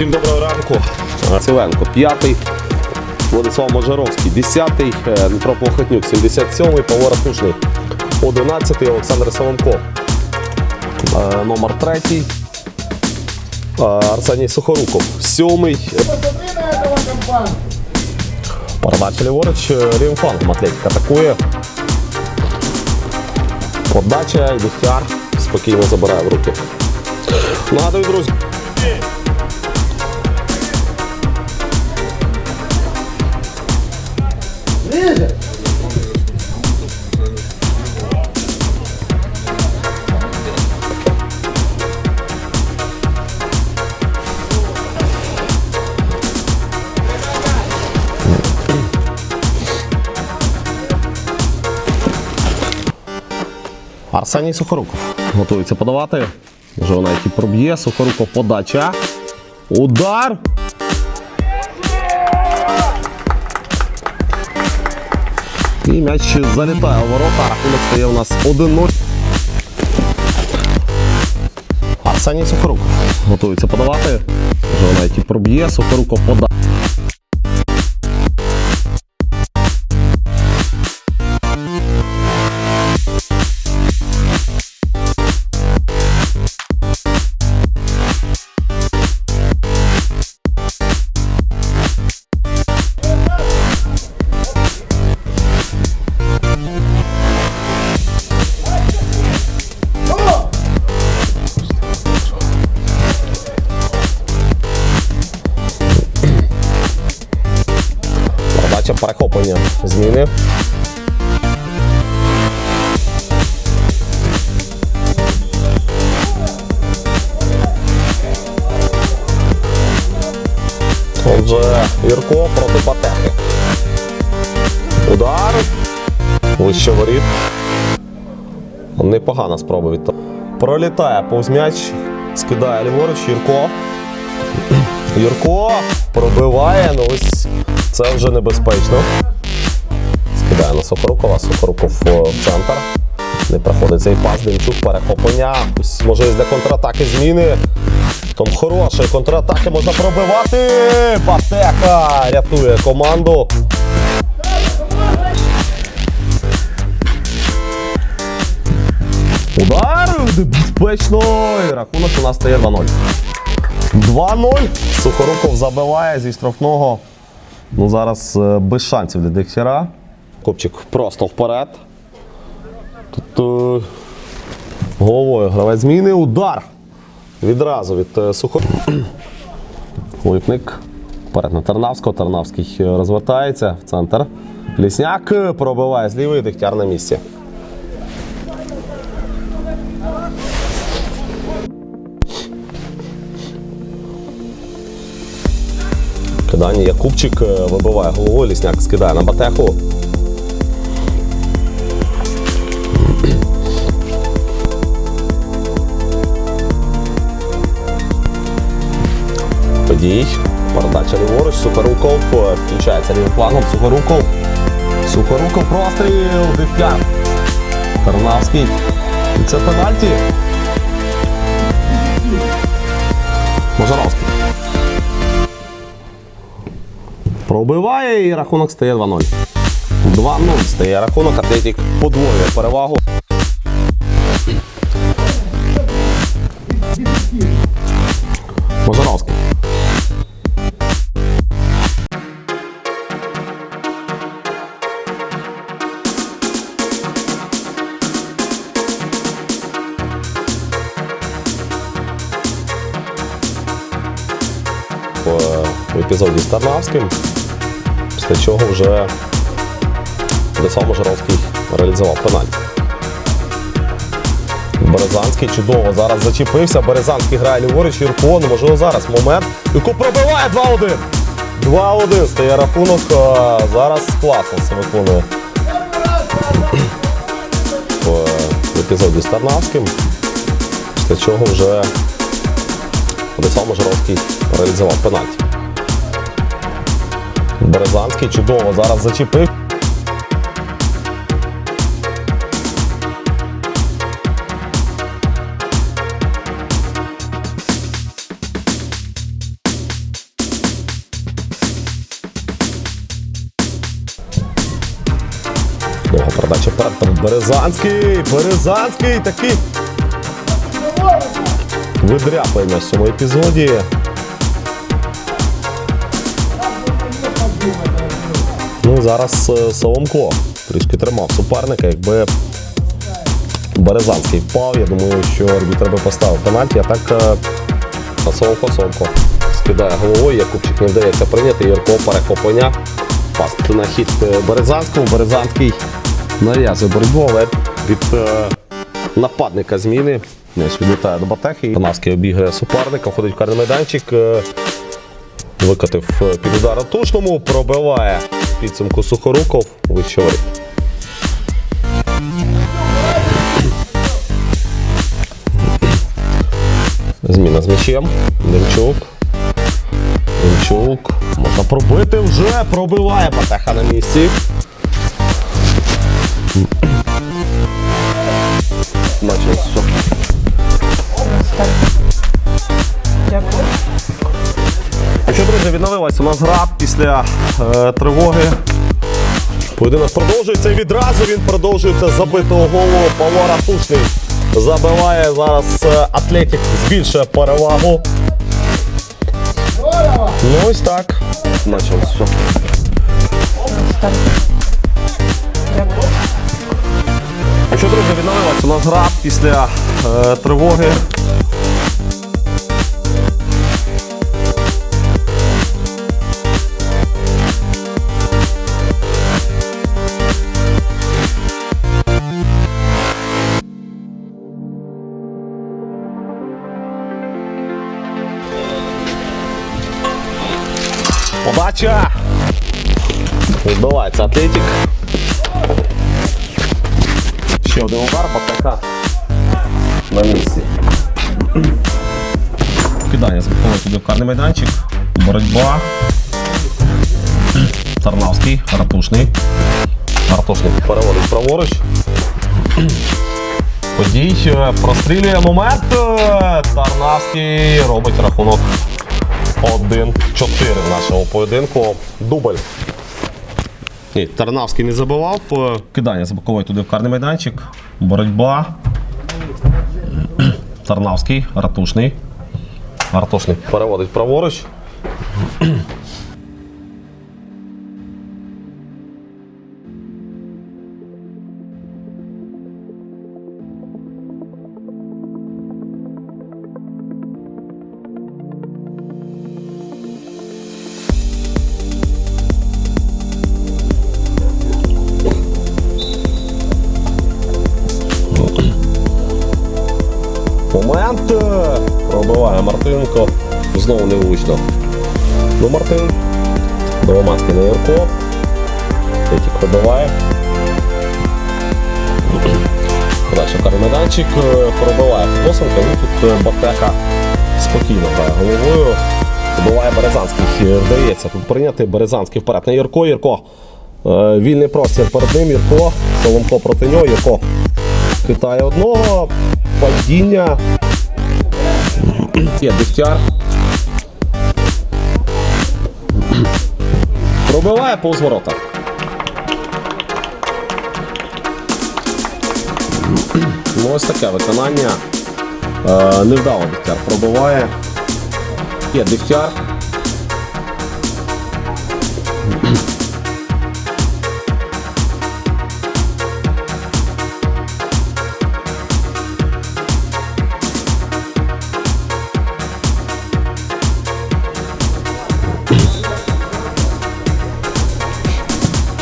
Всім доброго ранку. Циленко п'ятий. Владислав Можаровський, 10-й, е, Дмитро Плохотнюк, 77-й, Павло Ратушний, 11-й, Олександр Соломко, е, номер 3 Арсеній Сухоруков, 7-й. Передача ліворуч, е, Рівфан, Атлетик атакує. Подача, і спокійно забирає в руки. Нагадую, друзі. Арсеній Сухоруков готується подавати. Вже вона і проб'є. Сухоруков подача. Удар. І м'яч залітає у ворота. Рахунок стає у нас 1-0. Арсеній Сухоруков готується подавати. Вже навіть і проб'є. Сухоруков подача. Передача перехоплення зміни. Отже, Юрко проти Патехи. Удар. Вище воріт. Непогана спроба від того. Пролітає повз м'яч, скидає ліворуч, Юрко. Юрко пробиває, ну ось це вже небезпечно. Скидає на Сокорукова, Сокоруков в центр. Не проходить цей пас, Демчук перехоплення. Ось можливість для контратаки зміни. Там хорошої контратаки можна пробивати. Патека рятує команду. Удар небезпечно. І рахунок у нас стає 2-0. 2-0. Сухоруков забиває зі штрафного. Ну, зараз е, без шансів для Дегтяра. Копчик просто вперед. Тут е, головою гравець зміни. Удар. Відразу від е, Сухорукова. Липник. Вперед на Тарнавського. Тарнавський розвертається в центр. Лісняк пробиває з лівої Дегтяр на місці. Кидання Якубчик е, вибиває головою, лісняк скидає на батеху. Подій. Передача ліворуч, Сухоруков. е, Включається лівим флангом. Сухоруков. Сухоруков простріл. Дивтяр. Тарнавський. І це пенальті. Можаровський. Пробиває і рахунок стає 2-0. 2-0 стає рахунок, Атлетик подвоює перевагу. Можаровський. В, в епізоді з Тарнавським. Після чого вже Владислав Можаровський реалізував пенальті. Березанський чудово зараз зачепився. Березанський грає ліворуч, Юрко, можливо зараз момент. Юрко пробиває 2-1. 2-1 стає рахунок. Зараз класно це виконує в, епізоді з Тарнавським. Після чого вже Владислав Можаровський реалізував пенальті. Березанський чудово зараз зачепив. Довга передача перед Березанський, Березанський такий. Видряпаємо в цьому епізоді. Ну, зараз е, Соломко трішки тримав суперника. Якби Березанський впав, я думаю, що арбітр би поставив пенальті, а так е, Соломко Соломко скидає головою, Якубчик не вдається прийняти, Юрко перехоплення. Пас на хід е, Березанському. Березанський нав'язує боротьбу, але від нападника зміни. М'яч відлітає до Батехи. Канавський обігає суперника, входить в карний майданчик. Викотив е, під ударом тушному, пробиває підсумку Сухоруков вищовий. Зміна з м'ячем. Демчук. Демчук. Можна пробити вже. Пробиває Батеха на місці. Наче Ну відновилась у нас гра після е, тривоги. Поєдинок продовжується і відразу він продовжується забитого голу. Павло Ратушний забиває зараз е, Атлетік збільшує перевагу. Ну ось так. Началось все. Ну що, друзі, відновилась у нас гра після е, тривоги. Подача! Відбувається Атлетик. Ще один удар, Батака на місці. Кидання збиває туди в карний майданчик. Боротьба. Тарнавський, Ратушний. Ратушний переводить праворуч. Подій е, прострілює момент. е, Тарнавський робить рахунок 1-4 в нашому поєдинку. Дубль. Ні, Тарнавський не забивав. Е, Кидання з бокової туди в карний майданчик. Боротьба. Тарнавський, Ратушний. Ратушний переводить праворуч. Знову невлучно. Ну, Мартин. Новомацький на Юрко. Третік пробиває. Подальше майданчик. е, Пробиває Косенко. Ну, тут е, Батека спокійно грає головою. Пробиває Березанський. Е, Вдається тут прийняти Березанський вперед на Юрко. Юрко. Вільний простір перед ним. Юрко. Соломко проти нього. Юрко хитає одного. Падіння. Є Дегтяр. Пробиває повз ворота. Ну, ось таке виконання. Е, невдало Дегтяр пробиває. Є Дегтяр.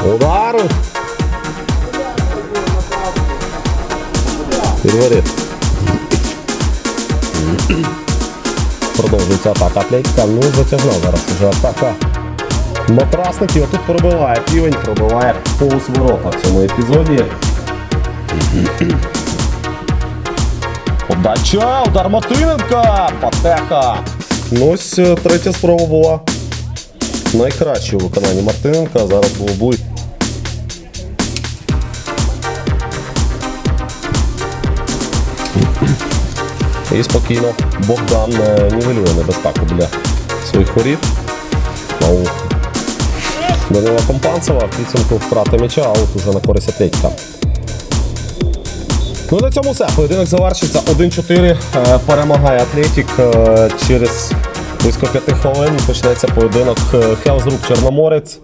Удар. Переворит. Продовжується атака Атлетика. Ну, затягнув зараз вже атака. Матрасників, тут пробиває півень, пробиває повз ворота в цьому епізоді. Подача, удар Мартиненка, Патеха. Ну ось е, третя спроба була. Найкраще у виконанні Мартиненка. Зараз було близько. І спокійно Богдан е, нівелює небезпеку біля своїх воріт. Данила Компанцева в підсумку втрати м'яча, аут уже на користь Атлетика. Ну на цьому все. Поєдинок завершиться 1-4. Е, Перемагає Атлетік Е, через близько 5 хвилин. Почнеться поєдинок Хелзрук Чорноморець.